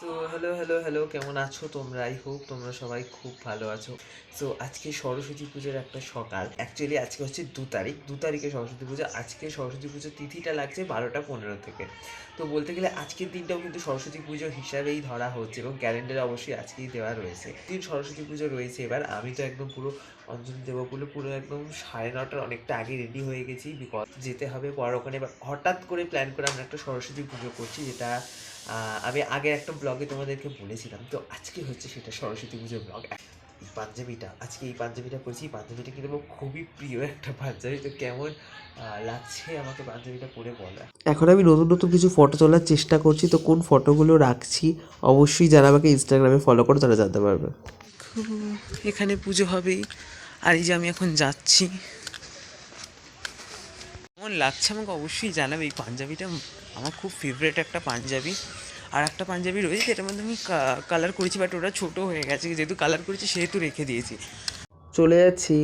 So hello hello hello কেমন আছো তোমরা? আই হোপ তোমরা সবাই খুব ভালো আছো। সো আজকে সরস্বতী পুজোর একটা সকাল। অ্যাকচুয়ালি আজকে হচ্ছে দু তারিখ। দু তারিখে সরস্বতী পুজো। আজকে সরস্বতী পুজোর তিথিটা লাগছে বারোটা পনেরো থেকে। তো বলতে গেলে আজকের দিনটাও কিন্তু সরস্বতী পুজো হিসাবেই ধরা হচ্ছে এবং ক্যালেন্ডারে অবশ্যই আজকেই দেওয়া রয়েছে। দিন সরস্বতী পুজো রয়েছে এবার। আমি তো একদম পুরো অঞ্জলি দেবো বলে পুরো একদম সাড়ে নটার অনেকটা আগে রেডি হয়ে গেছি বিকজ যেতে হবে পর ওখানে। এবার হঠাৎ করে প্ল্যান করে আমরা একটা সরস্বতী পুজো করছি যেটা আমি আগে একটা ব্লগে তোমাদেরকে বলেছিলাম তো আজকে হচ্ছে সেটা সরস্বতী পুজোর ব্লগ এই পাঞ্জাবিটা আজকে এই পাঞ্জাবিটা পরেছি এই পাঞ্জাবিটা কিন্তু আমার খুবই প্রিয় একটা পাঞ্জাবি তো কেমন লাগছে আমাকে পাঞ্জাবিটা পরে বলা এখন আমি নতুন নতুন কিছু ফটো তোলার চেষ্টা করছি তো কোন ফটোগুলো রাখছি অবশ্যই যারা আমাকে ইনস্টাগ্রামে ফলো করে তারা জানতে পারবে। এখানে পুজো হবেই। আর এই যে আমি এখন যাচ্ছি। কেমন লাগছে আমাকে অবশ্যই জানাবে। এই পাঞ্জাবিটা আমার খুব ফেভারেট একটা পাঞ্জাবি। আর একটা পাঞ্জাবি রয়েছে যেটার মধ্যে আমি কালার করেছি বাট ওটা ছোটো হয়ে গেছে। যেহেতু কালার করেছি, সেহেতু রেখে দিয়েছি। চলে যাচ্ছি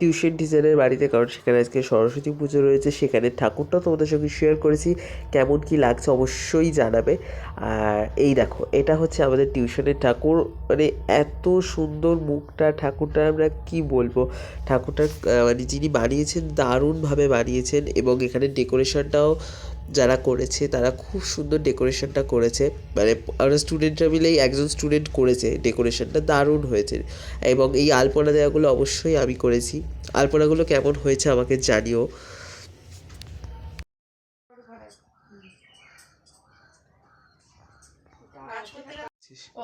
টিউশন টিচারের বাড়িতে, কারণ সেখানে আজকে সরস্বতী পুজো রয়েছে, সেখানে ঠাকুরটা তোমাদের সঙ্গে শেয়ার করেছি। কেমন কি লাগছে অবশ্যই জানাবে। আর এই দেখো, এটা হচ্ছে আমাদের টিউশনের ঠাকুর। মানে এত সুন্দর মুখটা, ঠাকুরটা আমরা কি বলব? ঠাকুরটা মানে যিনি বানিয়েছেন, দারুণভাবে বানিয়েছেন এবং এখানে ডেকোরেশনটাও যারা করেছে তারা খুব সুন্দর ডেকোরেশনটা করেছে। মানে আমরা স্টুডেন্টরা মিলেই একজন স্টুডেন্ট করেছে ডেকোরেশনটা দারুণ হয়েছে। এবং এই আলপনা দেওয়াগুলো অবশ্যই আমি করেছি। আলপনাগুলো কেমন হয়েছে আমাকে জানিও। ও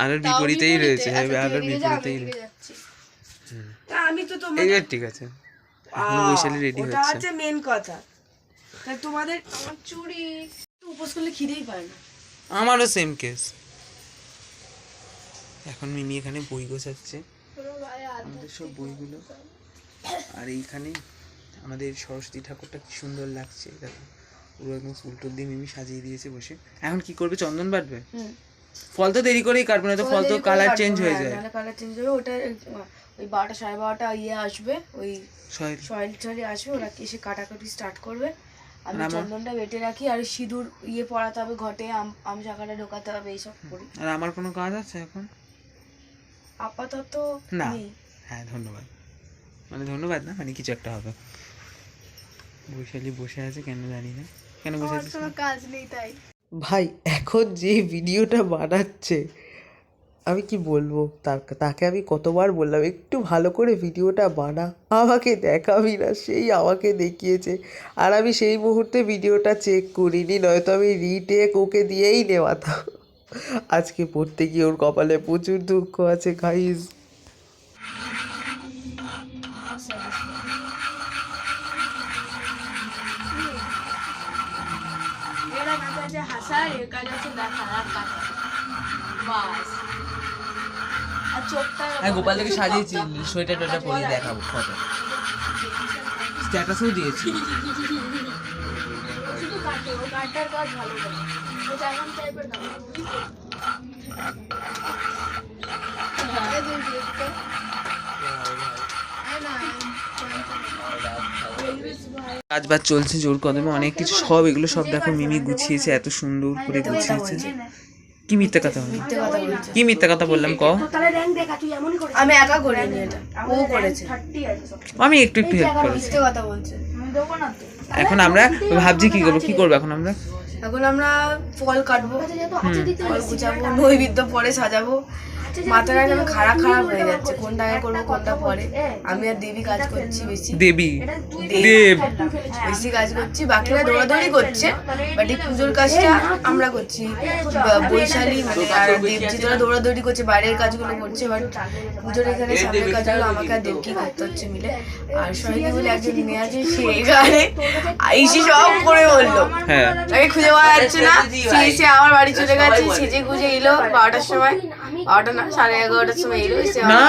আলোর বিপরীতেই রয়েছে আচ্ছা, হ্যাঁ আলোর বিপরীতেই আমি তো তোমার ঠিক আছে। বৈশালী রেডি ওটা হচ্ছে হচ্ছে মেন কথা। তোমাদের আমার একটু উপোস করলে খিদেই পায় না। আমারও সেম কেস এখন মিমি এখানে বই গোছাচ্ছে। আমাদের সব বইগুলো। আর এইখানে আমাদের সরস্বতী ঠাকুরটা কি সুন্দর লাগছে। দেখো পুরো একদম ফুলটুল দিয়ে মিমি সাজিয়ে দিয়েছে বসে। এখন কি করবে? চন্দন বাটবে? ফল তো দেরি করেই কাটবে না তো ফল তো কালার চেঞ্জ হয়ে যায়। কালার চেঞ্জ হবে ওটা ওই বারোটা সাড়ে বারোটা ইয়ে আসবে ওই সয়েল। টয়েল আসবে ওরা এসে কাটাকাটি স্টার্ট করবে। আমি চন্দনটা বেটে রাখি আর সিঁদুর ইয়ে পড়াতে হবে ঘটে আম শাখাটা ঢোকাতে হবে এইসব করি। আর আমার কোনো কাজ আছে এখন? আপাতত না। হ্যাঁ ধন্যবাদ। মানে ধন্যবাদ না মানে কিছু একটা হবে। বৈশালী বসে আছে কেন জানি না। কেন বসে কোনো কাজ নেই তাই। ভাই এখন যে ভিডিওটা বানাচ্ছে আমি কি বলব? তাকে আমি কতবার বললাম, একটু ভালো করে ভিডিওটা বানা। আমাকে দেখাবি না, সেই আমাকে দেখিয়েছে। আর আমি সেই মুহূর্তে ভিডিওটা চেক করিনি, নয়তো আমি রিটেক ওকে দিয়েই নেওয়াতাম আজকে পড়তে গিয়ে ওর কপালে প্রচুর দুঃখ আছে গাইজ হাসার এর কাজ আছে আর বাস। হ্যাঁ গোপালকে সাজিয়েছি সোয়েটার টোয়েটার পরিয়ে দেখাবো ফটো স্ট্যাটাসও দিয়েছি। কাজ বাজ চলছে জোর কদমে অনেক কিছু সব এগুলো সব দেখো মিমি গুছিয়েছে এত সুন্দর করে গুছিয়েছে। কি মিথ্যা কথা বললাম মিথ্যে কথা বলছে কি মিথ্যা কথা বললাম? ক আমি একা করিনি এটা। ও করেছে। আমি একটু একটু হেল্প করেছি। মিথ্যে কথা বলছে। আমি দেবো না তো এখন আমরা ভাবছি কি করব কি করব এখন আমরা? এখন আমরা ফল কাটবো। ফল গুছাবো নৈবেদ্য পরে সাজাবো। মাথাটা যেন খারাপ খারাপ হয়ে যাচ্ছে কোনটা আগে করব কোনটা পরে? আমি আর দেবী কাজ করছি বেশি। দেবী। দেব। বেশি কাজ করছি বাকিরা দৌড়াদৌড়ি করছে বাট এই পুজোর কাজটা আমরা করছি বৈশালী মানে আর দেবজি তোরা দৌড়াদৌড়ি করছে বাইরের কাজগুলো করছে বাট পুজোর এখানে সামনের কাজগুলো আমাকে আর দেবকি করতে হচ্ছে মিলে। আর সবাইকে বলে একজন মেয়ে আছে সে এখানে আইসি সব করে বলল। হ্যাঁ। তাকে খুঁজে পাওয়া যাচ্ছে না সে এসে আমার বাড়ি চলে গেছে সেজে গুজে এলো বারোটার সময় না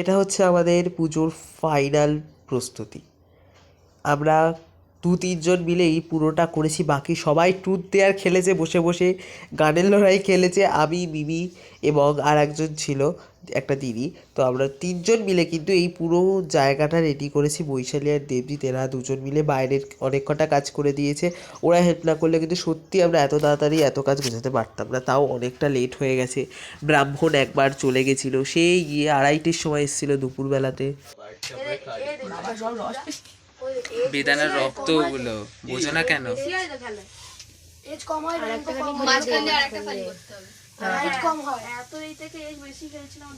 এটা হচ্ছে আমাদের পুজোর ফাইনাল প্রস্তুতি। আমরা দু তিনজন মিলেই পুরোটা করেছি, বাকি সবাই ট্রুথ দেয়ার খেলেছে, বসে বসে গানের লড়াই খেলেছে, আমি, মিমি এবং আর একজন ছিল, একটা দিদি। তো আমরা তিনজন মিলে কিন্তু এই পুরো জায়গাটা রেডি করেছি, বৈশালী আর দেবজিৎ, এরা দুজন মিলে বাইরের অনেক কটা কাজ করে দিয়েছে। ওরা হেল্প না করলে কিন্তু সত্যি আমরা এত তাড়াতাড়ি এত কাজ বোঝাতে পারতাম না, তাও অনেকটা লেট হয়ে গেছে। ব্রাহ্মণ একবার চলে গেছিল সেই গিয়ে আড়াইটের সময় এসেছিল দুপুরবেলাতে। বেদানার রক্ত ওগুলো বোঝো না কেন? কম হয় এত এই থেকে এজ বেশি খেয়েছিলাম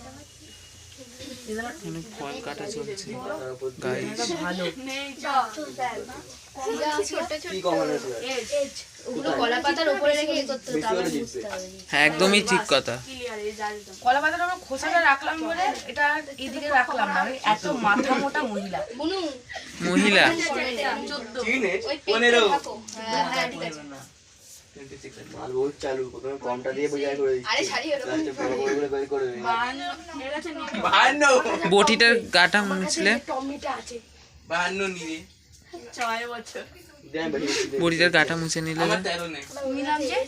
এখানে ফল কাটা চলছে গাইস নেই ছোট ছোট ওগুলো কলা পাতার হ্যাঁ একদমই ঠিক কথা। ক্লিয়ার এজ আসতাম কলা পাতাটা আমরা খোসাটা রাখলাম বলে এটা এদিকে রাখলাম না। এত মাথা মোটা মহিলা। বুনু মহিলা চালু প্রথমে কমটা দিয়ে বোঝাই করে দিচ্ছি। বটিটার গাটা মুছলে বাহান্ন নিয়ে। ছয় বছর। গাটা মুছে নিলে আমার তেরো নেই। মিলাম যে?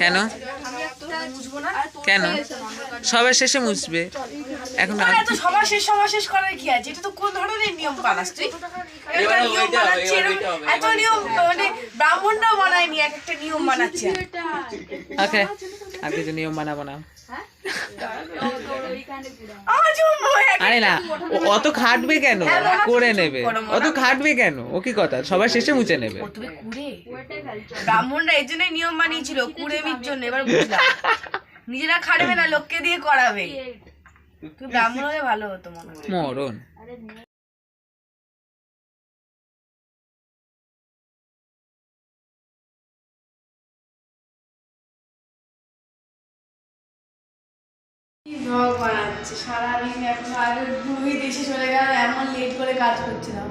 কেন? কেন? সবার শেষে মুছবে। এখন এত সবার শেষ সবার শেষ করার কি আছে? এটা তো কোন ধরনের নিয়ম বানাস তুই? একটা নিয়ম বানাচ্ছে এত নিয়ম মানে ব্রাহ্মণরাও বানায়নি এক একটা নিয়ম বানাচ্ছে। ওকে আর কিছু নিয়ম বানাবো না। মনে হয় আরে না অত খাটবে কেন? করে নেবে। অত খাটবে কেন? ও কি কথা? সবার শেষে মুছে নেবে। ব্রাহ্মণরা এই জন্যই নিয়ম বানিয়েছিল কুড়েমির জন্য এবার বুঝলাম। নিজেরা খাটবে না লোককে দিয়ে করাবে। ব্রাহ্মণ হলে ভালো হতো মনে হয়। মরণ। ভ্লগ বানাচ্ছে সারাদিন এখন আগে ঘুমিয়ে দেশে চলে গেল এমন লেট করে কাজ করছিলাম।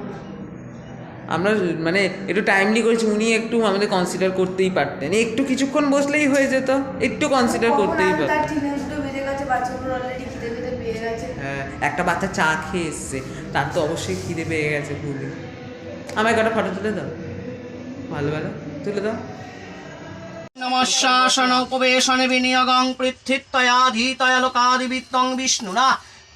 আমরা মানে একটু টাইমলি করেছি উনি একটু আমাদের কনসিডার করতেই পারতেন। একটু কিছুক্ষণ বসলেই হয়ে যেত একটু কনসিডার করতেই পারতেন চিনে দুটো বেজে গেছে বাচ্চাগুলো অলরেডি খিদে খিদে পেয়ে গেছে হ্যাঁ একটা বাচ্চা চা খেয়ে এসছে, তার তো অবশ্যই খিদে পেয়ে গেছে ভুলে আমায় কটা ফটো তুলে দাও? ভালো ভালো। তুলে দাও। নমঃশাসন উপবেশন বিনিয়োগং পৃথিত্তয়া ধীতয়া লোকাদিবিত্তং বিষ্ণুনা,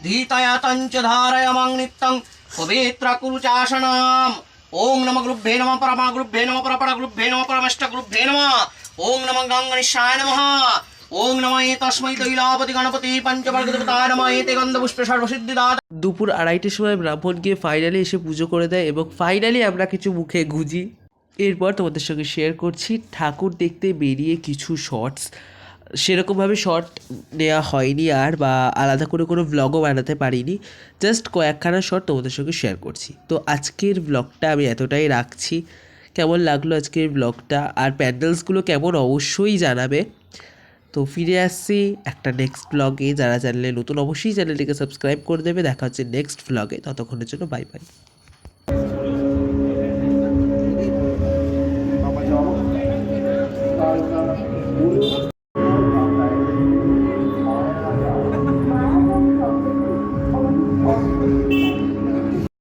ধীতয়া তঞ্চ ধারয়মং নিত্যং পবিত্র কুরুচাসনাম ওং নম গুরুভ্যে নম পরমা, গুরুভ্যে নম পরপরা গুরুভ্যে নম পরমষ্ট গুরুভ্যে নম। ওং নম গঙ্গনিশায় নমঃ। ওং দুপুর আড়াইটের সময় ব্রাহ্মণ গিয়ে ফাইনালি এসে পুজো করে দেয় এবং ফাইনালি আমরা কিছু মুখে গুজি। এরপর তোমাদের সঙ্গে শেয়ার করছি। ঠাকুর দেখতে বেরিয়ে কিছু শর্টস সেরকমভাবে শর্ট নেওয়া হয়নি আর বা আলাদা করে কোনো ভ্লগও বানাতে পারিনি। জাস্ট কয়েকখানা শর্ট তোমাদের সঙ্গে শেয়ার করছি। তো আজকের ব্লগটা আমি এতটাই রাখছি। কেমন লাগল আজকের ব্লগটা আর প্যান্ডেলসগুলো কেমন? অবশ্যই জানাবে। তো ফিরে আসছি একটা নেক্সট ব্লগে যারা চ্যানেলে নতুন, অবশ্যই চ্যানেলটিকে সাবস্ক্রাইব করে দেবে। দেখা হচ্ছে নেক্সট ব্লগে ততক্ষণের জন্য বাই বাই